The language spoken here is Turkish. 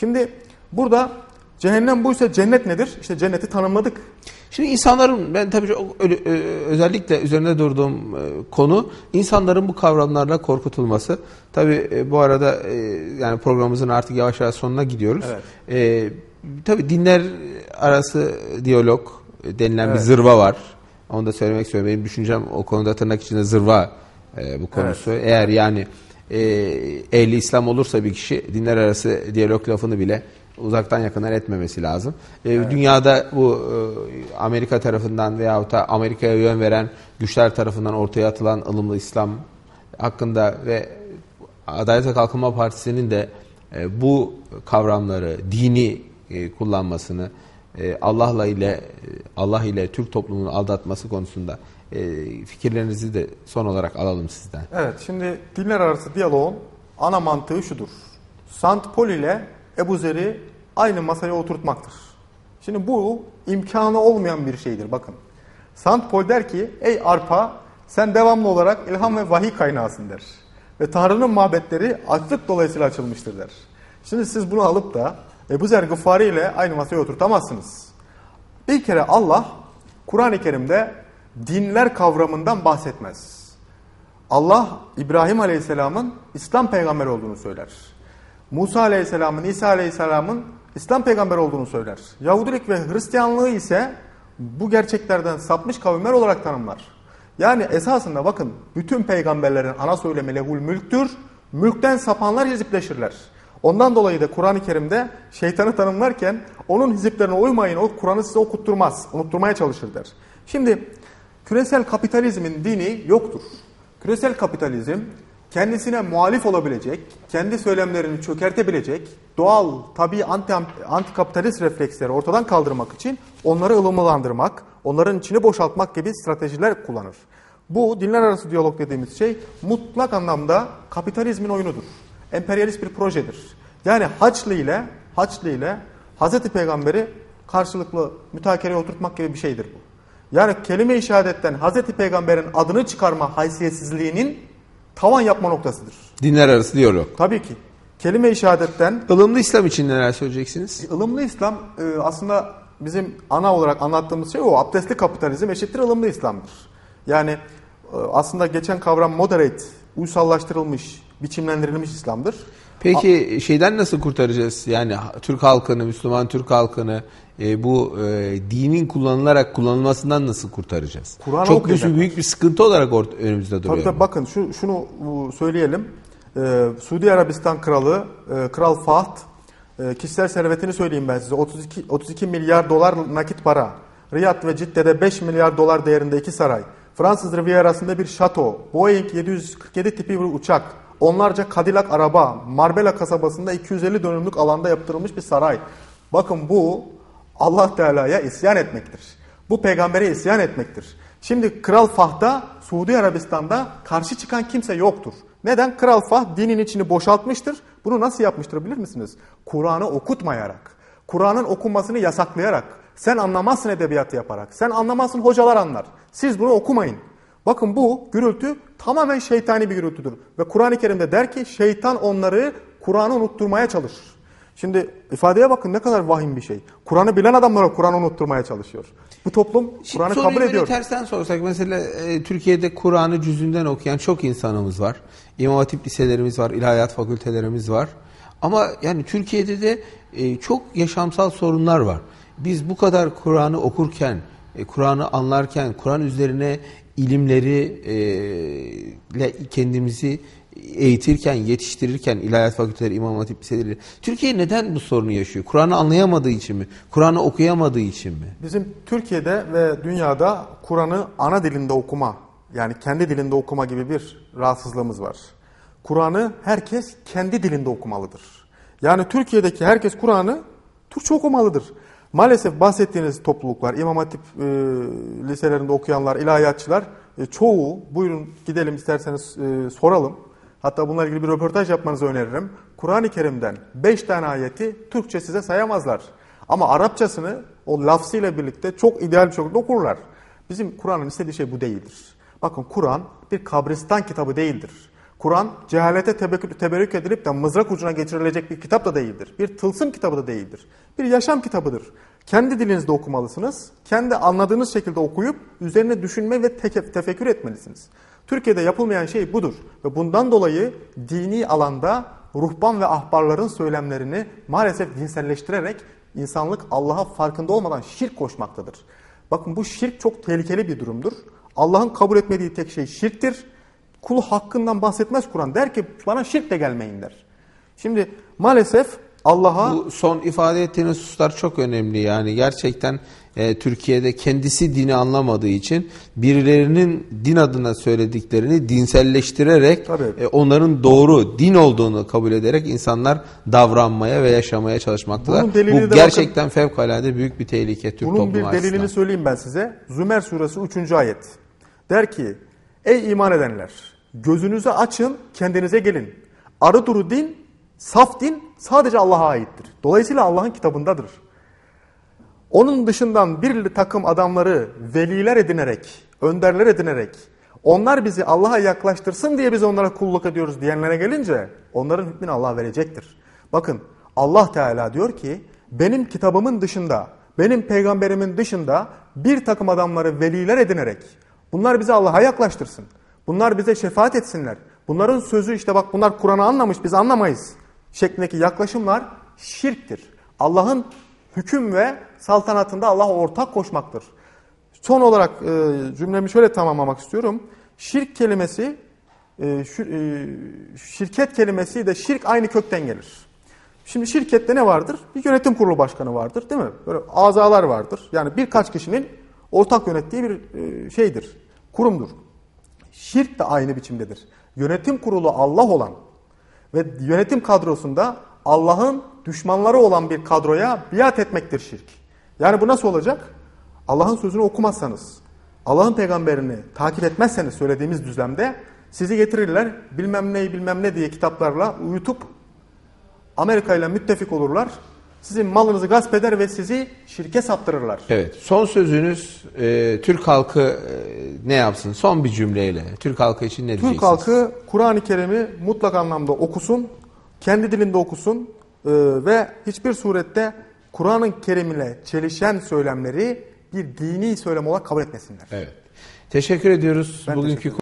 Şimdi burada cehennem buysa cennet nedir? İşte cenneti tanımladık. Şimdi insanların ben tabii çok e, özellikle üzerinde durduğum e, konu insanların bu kavramlarla korkutulması. Tabii e, bu arada yani programımızın artık yavaş yavaş sonuna gidiyoruz. Evet. E, tabii dinler arası diyalog denilen bir Evet. zırva var. Onu da söylemek istiyorum. Benim düşüncem o konuda tırnak içinde zırva e, bu konusu. Eğer yani e, ehli İslam olursa bir kişi dinler arası diyalog lafını bile uzaktan yakından etmemesi lazım. E, Dünyada bu e, Amerika tarafından veyahut da Amerika'ya yön veren güçler tarafından ortaya atılan ılımlı İslam hakkında ve Adalet ve Kalkınma Partisi'nin de e, bu kavramları dini e, kullanmasını e, Allah'la ile e, Allah ile Türk toplumunu aldatması konusunda e, fikirlerinizi de son olarak alalım sizden. Evet, şimdi dinler arası diyaloğun ana mantığı şudur. Sant Paul ile Ebu Zer'i aynı masaya oturtmaktır. Şimdi bu imkanı olmayan bir şeydir bakın. Sant Paul der ki, ey arpa sen devamlı olarak ilham ve vahiy kaynağısın der. Ve Tanrı'nın mabetleri açlık dolayısıyla açılmıştır der. Şimdi siz bunu alıp da Ebu Zer Gıffari ile aynı masaya oturtamazsınız. Bir kere Allah Kur'an-ı Kerim'de dinler kavramından bahsetmez. Allah İbrahim Aleyhisselam'ın İslam peygamberi olduğunu söyler. Musa Aleyhisselam'ın, İsa Aleyhisselam'ın İslam peygamber olduğunu söyler. Yahudilik ve Hristiyanlığı ise bu gerçeklerden sapmış kavimler olarak tanımlar. Yani esasında bakın bütün peygamberlerin ana söylemi lehul mülktür. Mülkten sapanlar hizipleşirler. Ondan dolayı da Kur'an-ı Kerim'de şeytanı tanımlarken onun hiziplerine uymayın, o Kur'an'ı size okutturmaz, unutturmaya çalışır der. Şimdi küresel kapitalizmin dini yoktur. Küresel kapitalizm kendisine muhalif olabilecek, kendi söylemlerini çökertebilecek, doğal, tabii anti, antikapitalist refleksleri ortadan kaldırmak için onları ılımlandırmak, onların içini boşaltmak gibi stratejiler kullanır. Bu dinler arası diyalog dediğimiz şey mutlak anlamda kapitalizmin oyunudur. Emperyalist bir projedir. Yani Haçlı ile Haçlı ile Hazreti Peygamber'i karşılıklı mütakereye oturtmak gibi bir şeydir bu. Yani kelime-i şehadetten Hazreti Peygamber'in adını çıkarma haysiyetsizliğinin tavan yapma noktasıdır. Dinler arası diyalog. Tabii ki. Kelime-i şehadetten Ilımlı İslam için neler söyleyeceksiniz? ılımlı İslam e, aslında bizim ana olarak anlattığımız şey o. Abdestli kapitalizm eşittir ılımlı İslam'dır. Yani e, aslında geçen kavram moderate, uysallaştırılmış, biçimlendirilmiş İslam'dır. Peki şeyden nasıl kurtaracağız? Yani Türk halkını, Müslüman Türk halkını e, bu e, dinin kullanılarak kullanılmasından nasıl kurtaracağız? Kur'an'ı Çok büyük, büyük bir sıkıntı olarak ort- önümüzde duruyor. Tabii tabii bakın şu, şunu söyleyelim. Ee, Suudi Arabistan kralı, e, Kral Fahd, e, kişisel servetini söyleyeyim ben size. 32, 32 milyar dolar nakit para. Riyad ve Cidde'de 5 milyar dolar değerinde iki saray. Fransız Riviera'sında bir şato. Boeing 747 tipi bir uçak. Onlarca Cadillac araba. Marbella kasabasında 250 dönümlük alanda yaptırılmış bir saray. Bakın bu Allah Teala'ya isyan etmektir. Bu peygambere isyan etmektir. Şimdi Kral Fahd'a Suudi Arabistan'da karşı çıkan kimse yoktur. Neden? Kral Fahd dinin içini boşaltmıştır. Bunu nasıl yapmıştır bilir misiniz? Kur'an'ı okutmayarak, Kur'an'ın okunmasını yasaklayarak, sen anlamazsın edebiyatı yaparak, sen anlamazsın hocalar anlar. Siz bunu okumayın. Bakın bu gürültü tamamen şeytani bir gürültüdür. Ve Kur'an-ı Kerim'de der ki şeytan onları Kur'an'ı unutturmaya çalışır. Şimdi ifadeye bakın ne kadar vahim bir şey. Kur'an'ı bilen adamlara Kur'an'ı unutturmaya çalışıyor. Bu toplum Kur'an'ı kabul ediyor. tersten sorsak mesela e, Türkiye'de Kur'an'ı cüzünden okuyan çok insanımız var. İmam Hatip liselerimiz var, ilahiyat fakültelerimiz var. Ama yani Türkiye'de de e, çok yaşamsal sorunlar var. Biz bu kadar Kur'an'ı okurken, e, Kur'an'ı anlarken, Kur'an üzerine ilimleri e, ile kendimizi eğitirken, yetiştirirken ilahiyat fakülteleri, imam hatip liseleri Türkiye neden bu sorunu yaşıyor? Kur'an'ı anlayamadığı için mi? Kur'an'ı okuyamadığı için mi? Bizim Türkiye'de ve dünyada Kur'an'ı ana dilinde okuma, yani kendi dilinde okuma gibi bir rahatsızlığımız var. Kur'an'ı herkes kendi dilinde okumalıdır. Yani Türkiye'deki herkes Kur'an'ı Türkçe okumalıdır. Maalesef bahsettiğiniz topluluklar, İmam Hatip e, liselerinde okuyanlar, ilahiyatçılar e, çoğu, buyurun gidelim isterseniz e, soralım. Hatta bununla ilgili bir röportaj yapmanızı öneririm. Kur'an-ı Kerim'den 5 tane ayeti Türkçe size sayamazlar. Ama Arapçasını o lafzıyla birlikte çok ideal bir şekilde okurlar. Bizim Kur'an'ın istediği şey bu değildir. Bakın Kur'an bir kabristan kitabı değildir. Kur'an cehalete teberrük edilip de mızrak ucuna geçirilecek bir kitap da değildir. Bir tılsım kitabı da değildir. Bir yaşam kitabıdır. Kendi dilinizde okumalısınız. Kendi anladığınız şekilde okuyup üzerine düşünme ve tefekkür etmelisiniz. Türkiye'de yapılmayan şey budur. Ve bundan dolayı dini alanda ruhban ve ahbarların söylemlerini maalesef dinselleştirerek insanlık Allah'a farkında olmadan şirk koşmaktadır. Bakın bu şirk çok tehlikeli bir durumdur. Allah'ın kabul etmediği tek şey şirktir. Kulu hakkından bahsetmez Kur'an. Der ki bana şirk de gelmeyin der. Şimdi maalesef Allah'a Bu son ifade ettiğiniz hususlar çok önemli. Yani gerçekten e, Türkiye'de kendisi dini anlamadığı için birilerinin din adına söylediklerini dinselleştirerek Tabii. e, onların doğru din olduğunu kabul ederek insanlar davranmaya ve yaşamaya çalışmaktalar. Bunun Bu gerçekten fevkalade büyük bir tehlike Türk Bunun toplumu bir delilini açısından. söyleyeyim ben size. Zümer suresi 3. ayet. Der ki, ey iman edenler, gözünüzü açın, kendinize gelin. Arı duru din, saf din sadece Allah'a aittir. Dolayısıyla Allah'ın kitabındadır. Onun dışından bir takım adamları veliler edinerek, önderler edinerek, onlar bizi Allah'a yaklaştırsın diye biz onlara kulluk ediyoruz diyenlere gelince onların hükmünü Allah verecektir. Bakın Allah Teala diyor ki benim kitabımın dışında, benim peygamberimin dışında bir takım adamları veliler edinerek bunlar bizi Allah'a yaklaştırsın. Bunlar bize şefaat etsinler. Bunların sözü işte bak bunlar Kur'an'ı anlamış biz anlamayız şeklindeki yaklaşımlar şirktir. Allah'ın hüküm ve saltanatında Allah'a ortak koşmaktır. Son olarak e, cümlemi şöyle tamamlamak istiyorum. Şirk kelimesi, e, şir- e, şirket kelimesi de şirk aynı kökten gelir. Şimdi şirkette ne vardır? Bir yönetim kurulu başkanı vardır değil mi? Böyle azalar vardır. Yani birkaç kişinin ortak yönettiği bir e, şeydir, kurumdur. Şirk de aynı biçimdedir. Yönetim kurulu Allah olan ve yönetim kadrosunda Allah'ın düşmanları olan bir kadroya biat etmektir şirk. Yani bu nasıl olacak? Allah'ın sözünü okumazsanız, Allah'ın peygamberini takip etmezseniz söylediğimiz düzlemde sizi getirirler bilmem ne bilmem ne diye kitaplarla uyutup Amerika ile müttefik olurlar. Sizin malınızı gasp eder ve sizi şirke saptırırlar. Evet. Son sözünüz e, Türk halkı e, ne yapsın? Son bir cümleyle. Türk halkı için ne Türk diyeceksiniz? halkı Kur'an-ı Kerim'i mutlak anlamda okusun, kendi dilinde okusun e, ve hiçbir surette Kur'an-ı Kerim ile çelişen söylemleri bir dini söylem olarak kabul etmesinler. Evet. Teşekkür ediyoruz. Ben Bugünkü teşekkür